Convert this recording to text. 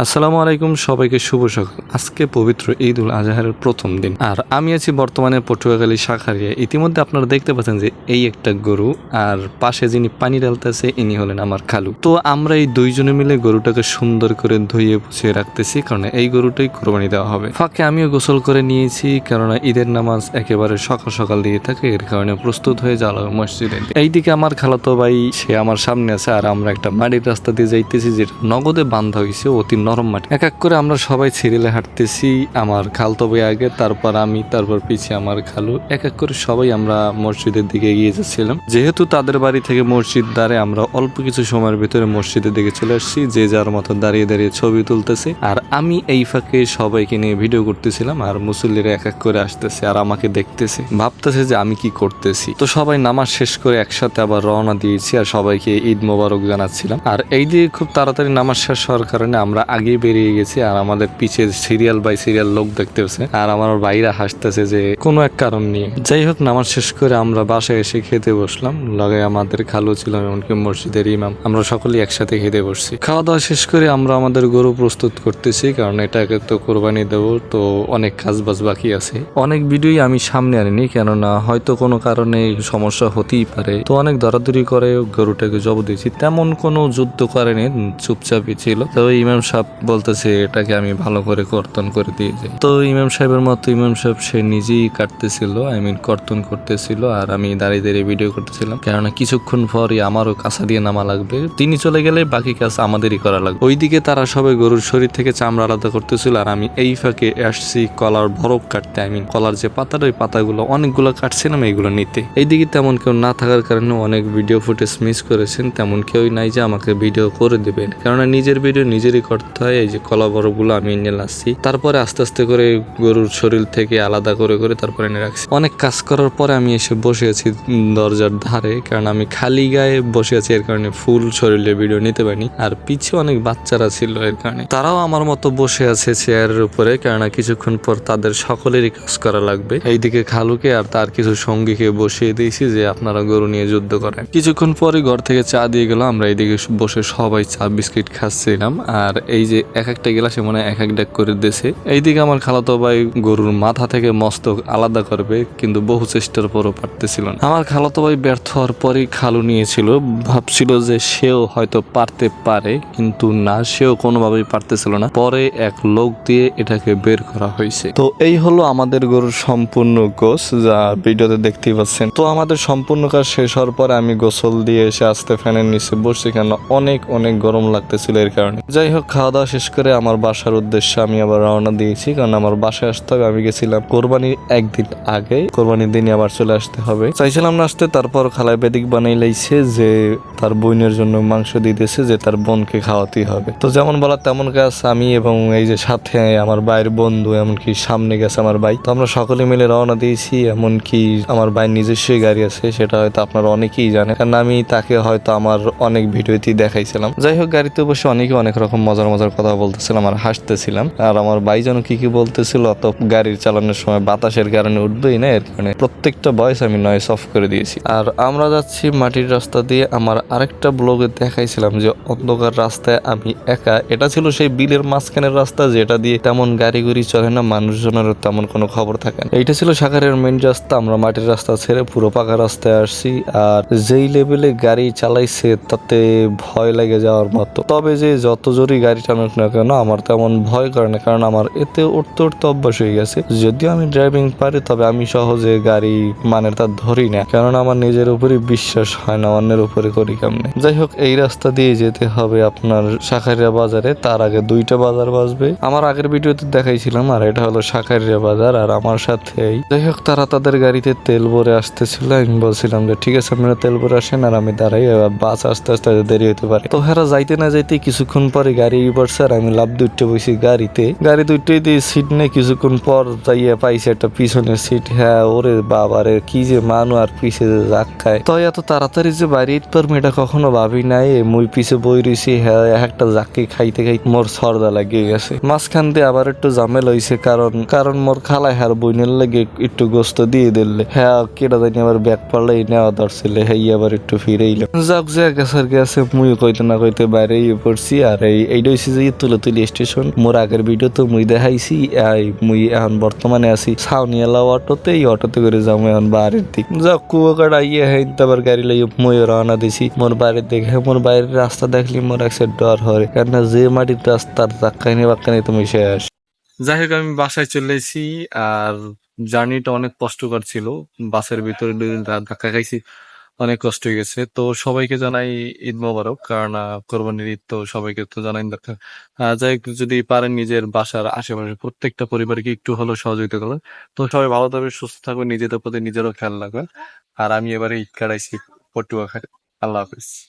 আসসালামু আলাইকুম, সবাইকে শুভ সকাল। আজকে পবিত্র ঈদ উল আজহারের প্রথম দিন। আর আমি আছি বর্তমানে পটুয়াখালী শাখারিয়া। ইতিমধ্যে আপনারা দেখতে পাচ্ছেন যে এই একটা গরু, আর পাশে যিনি পানি ডালতেছে ইনি হলেন আমার খালু। তো আমরা এই দুইজনে মিলে গরুটাকে সুন্দর করে ধুইয়ে পুছিয়ে রাখতেছি, কারণ এই গরুটাই কোরবানি দেওয়া হবে। ফাঁকে আমিও গোসল করে নিয়েছি, কেননা ঈদের নামাজ একেবারে সকাল সকাল দিয়ে থাকে, এর কারণে প্রস্তুত হয়ে যাওয়া মসজিদে। এইদিকে আমার খালাতো ভাই, সে আমার সামনে আছে, আর আমরা একটা মাটির রাস্তা দিয়ে যাইতেছি, যেটা নগদে বান্ধা হয়েছে, অতি নরম মাটি। এক এক করে আমরা সবাই সিরিয়ালে হাঁটতেছি, আমার খালতো ভাই আগে, তারপর আমি, তারপর পিছিয়ে আমার খালু। এক এক করে সবাই আমরা মসজিদের দিকে এগিয়ে যাচ্ছিলাম। যেহেতু তাদের বাড়ি থেকে মসজিদ দ্বারে আমরা অল্প কিছু সময়ের ভিতরে মসজিদের দিকে চলে আসছি, যে যার মতো দাঁড়িয়ে দাঁড়িয়ে ছবি তুলতেছে। আর আমি এই ফাঁকে সবাইকে নিয়ে ভিডিও করতেছিলাম, আর মুসল্লিরা এক এক করে আসতেছে আর আমাকে দেখতেছে। ভাবতেছে যে আমি কি করতেছি। তো সবাই নামাজ শেষ করে একসাথে আবার রওনা দিয়েছি আর সবাইকে ঈদ মোবারক জানাচ্ছিলাম। আর এই দিয়ে খুব তাড়াতাড়ি নামাজ শেষ হওয়ার কারণে আমরা আগেই বেরিয়ে গেছি আর আমাদের পিছে সিরিয়াল বাই সিরিয়াল লোক দেখতেছে। আর আমার ভাইরা হাসতেছে যে, কোনো এক কারণ নিয়ে যাই হোক, নামাজ শেষ করে আমরা বাসায় এসে খেতে বসলাম। লগে আমাদের খালু ছিল, এমনকি মসজিদের ইমাম। আমরা সকলেই একসাথে খেতে বসছি। খাওয়া দাওয়া শেষ করে আমরা আমাদের গরু প্রস্তুত করতেছি, কারণ এটাকে তো কোরবানি দেবো, তো অনেক কাজ বাজ বাকি আছে। অনেক ভিডিওই আমি সামনে আনিনি, কেননা হয়তো কোনো কারণে সমস্যা হতেই পারে। তো অনেক দরাদরি করে গরুটাকে জব দিয়েছি। তেমন কোনো যুদ্ধ করেনি, চুপচাপই ছিল। তবে ইমাম সাহেব বলতেছে, এটাকে আমি ভালো করে কর্তন করে দিয়ে যাই। তো ইমাম সাহেবের মতো, ইমাম সাহেব সে নিজেই কাটতেছিল আই মিন কর্তন করতেছিল, আর আমি দাঁড়িয়ে দাঁড়িয়ে ভিডিও করতেছিলাম। কেননা কিছুক্ষণ পরই আমারও কাঁচা দিয়ে নামা লাগবে। তিনি চলে গেলে বাকি কাজ আমাদেরই করা লাগবে। ওইদিকে তারা সবাই গরুর শরীর থেকে চামড়া আলাদা করতেছিল, আর আমি এই ফাঁকে আসছি কলার বরফ কাটতে। আই মিন কলার যে পাতাটা, ওই পাতাগুলো অনেকগুলো কাটছিলাম এইগুলো নিতে। এইদিকে তেমন কেউ না থাকার কারণে অনেক ভিডিও ফুটেজ মিস করেছেন, তেমন কেউই নাই যে আমাকে ভিডিও করে দেবেন কেননা নিজের ভিডিও নিজেরই করতে হয়, এই যে কলা বরফগুলো আমি এনে আসছি তারপরে আস্তে আস্তে করে গরুর শরীর থেকে আলাদা করে করে তারপরে এনে রাখছি। অনেক কাজ করার পরে আমি এসে বসে আছি দরজার ধারে, কারণ আমি খালি গায়ে বসে আছি, এর কারণে ফুল শরীরে ভিডিও নিতে পারিনি। আর পিছে অনেক বাচ্চারা ছিল, এর কারণে। তারাও আমার মতো বসে আছে চেয়ারের উপরে, কেননা কিছুক্ষণ পর তাদের সকলেরই কাজ করা লাগবে। এইদিকে খালুকে আর তার কিছু সঙ্গীকে বসিয়ে দিয়েছি যে আপনারা গরু নিয়ে যুদ্ধ করেন। কিছুক্ষণ পরে ঘর থেকে চা দিয়ে গেল, আমরা এইদিকে বসে সবাই চা, বিস্কিট খাচ্ছিলাম। আর এই যে এক একটা গ্লাসে মনে এক এক ডাক করে দিয়েছে এইদিকে আমার খালাতো ভাই গরুর মাথা থেকে মস্তক আলাদা করবে, কিন্তু বহু চেষ্টার পরও পারতেছিল না। আমার খালাতো ভাই ব্যর্থ হওয়ার পরেই খালু নিয়েছিল, ভাবছিল যে সেও হয়তো পারতে পারে, কিন্তু না, সেও কোনোভাবেই পারতেছিল না। পরে এক লোক দিয়ে এটাকে বের করা হয়েছে। তো এই হলো আমাদের গরুর সম্পূর্ণ গোস, যা ভিডিওতে দেখতেই পাচ্ছেন। তো আমাদের সম্পূর্ণ কাজ শেষ হওয়ার পরে আমি গোসল দিয়ে এসে আস্তে ফ্যানের নিচে বসছি, কেন অনেক অনেক গরম লাগতেছিল এর কারণে। যাই হোক, খাওয়া দাওয়া শেষ করে আমার বাসার উদ্দেশ্যে আমি আবার রওনা দিয়েছি। কারণ আমার বাসায় আসতে হবে। আমি গেছিলাম কোরবানির একদিন আগে। কোরবানির দিনই আবার চলে আসতে হবে। চাইছিলাম না আসতে। তারপর খালায় বেদিক বানাই লাইছে যে তার বোনের জন্য মাংস দিতেছে যে তার বোনকে খাওয়াতেই হবে। তো যেমন বলা তেমন কাজ। আমি এবং এই যে সাথে আমার ভাইয়ের বন্ধু, এমনকি সামনে গেছে আমার ভাই। তো আমরা সকলে মিলে রওনা দিয়েছি। এমনকি আমার ভাইয়ের নিজস্বই গাড়ি আছে। সেটা হয়তো আপনারা অনেকেই জানেন। কারণ আমি তাকে হয়তো আমার অনেক ভিডিওতেই দেখাইছিলাম। যাই হোক, গাড়িতে বসে অনেকে অনেক রকম মজার মজার কথা বলতেছিলাম আর হাসতেছিলাম। আর আমার ভাই যেন কি কি বলতেছিল, তো গাড়ির চালানোর সময় বাতাসের কারণে উঠবেই না এর কারণে। প্রত্যেকটা বয়স আমি নয়েস অফ করে দিয়েছি। আর আমরা যাচ্ছি মাটির রাস্তা দিয়ে, আমার আরেকটা ব্লগে দেখাইছিলাম যে অন্ধকার রাস্তায় আমি একা। এটা ছিল সেই বিলের মাঝখানের রাস্তা, যেটা দিয়ে তেমন গাড়ি গুড়ি চলে না মানুষজনের তেমন কোনো খবর থাকে না। এইটা ছিল সাগরের মেন রাস্তা, আমরা মাটির রাস্তা ছেড়ে পুরো পাকা রাস্তায় আসছি। আর যেই লেভেলে গাড়ি চালাইছে, তাতে ভয় লেগে যাওয়ার মতো। তবে যে যত জোরই গাড়ি চালানোক না কেন, আমার তেমন ভয় করে না, কারণ আমার এতে উঠতে উঠতে অভ্যাস হয়ে গেছে। যদিও আমি ড্রাইভিং পারি, তবে আমি সহজে গাড়ি মানে তা ধরি না কারণ আমার নিজের উপরই বিশ্বাস হয় না, অন্যের উপরে করি কেমনে। যাই হোক, এই রাস্তা দিয়ে যেতে হবে আপনার শাখারিয়া বাজারে, তার আগে দুইটা বাজার বাসবে আমার আগের ভিডিওতে দেখাইছিলাম, আর এটা হলো শাখারিয়া বাজার আর আমার সাথেই। যাই হোক, তারা তাদের গাড়িতে তেল ভরে আসতেছিল, আমি বলছিলাম যে, ঠিক আছে, আপনারা তেল ভরে আসেন, আর আমি দাঁড়াই, বাস আস্তে আস্তে দেরি হতে পারে। তো হেরা যাইতে না যাইতে কিছুক্ষণ পরে গাড়ি পড়ছে আর আমি লাভ দুইটা বসি গাড়িতে। গাড়ি দুইটাই দিয়ে সিট নেই কিছুক্ষণ পর যাইয়া পাইছে একটা পিছনের সিট হ্যাঁ ওরে বাবারে, কি যে মানু আর পিছে খায় তো এত তাড়াতাড়ি যে বাড়ি পারব এটা কখনো ভাবি নাই। মুই পিছে বই রইছি হ্যাঁ একটা জাকি খাইতে খাইতে মোর সর্দা লাগিয়ে গেছে। মাঝখান দিয়ে আবার একটু জামেল হইছে কারণ কারণ মোর খালায় হার বইনের লাগে একটু গোস্ত দিয়ে দিলে। হ্যাঁ কেটা জানি আবার ব্যাগ পারলে নেওয়া ধরছিল হ্যাঁ আবার একটু ফিরে যাক যে গেছার গেছে মুই কইতে না কইতে বাইরে পড়ছি আর এই, এইটাই যে তুলে তুলি স্টেশন। মোর আগের ভিডিও তো মুই দেখাইছি এই মুই এখন বর্তমানে আছি ছাউনিয়ালা অটোতে, এই অটোতে করে যাব এখন বাড়ির দিক। যা কুয়াকাটা ইয়ে হ্যাঁ তারপর গাড়ি লাগিয়ে মই রওনা দিছি। মোর বাড়ির দেখে, মোর বাইরের রাস্তা দেখলি মোর একটা ডর হয় কেননা যে মাটির রাস্তার ধাক্কানি বাক্কানি তুমি শেষ যাই হোক, আমি বাসায় চলে এসেছি, আর জার্নিটা অনেক কষ্টকর ছিল। বাসের ভিতরে দুই দিন রাত ধাক্কা খাইছি। অনেক কষ্ট হয়ে গেছে। তো সবাইকে জানাই ঈদ মোবারক। কারণ কোরবানির ঈদ তো সবাইকে তো জানাই দরকার। যাই যদি পারেন নিজের বাসার আশেপাশে প্রত্যেকটা পরিবারকে একটু হলেও সহযোগিতা করবেন তো সবাই ভালো থাকবে সুস্থ থাকবে নিজেদের প্রতি নিজেরও খেয়াল রাখবেন। আর আমি এবারে ঈদ কাটাইছি পটুয়াখালী। আল্লাহ হাফিজ।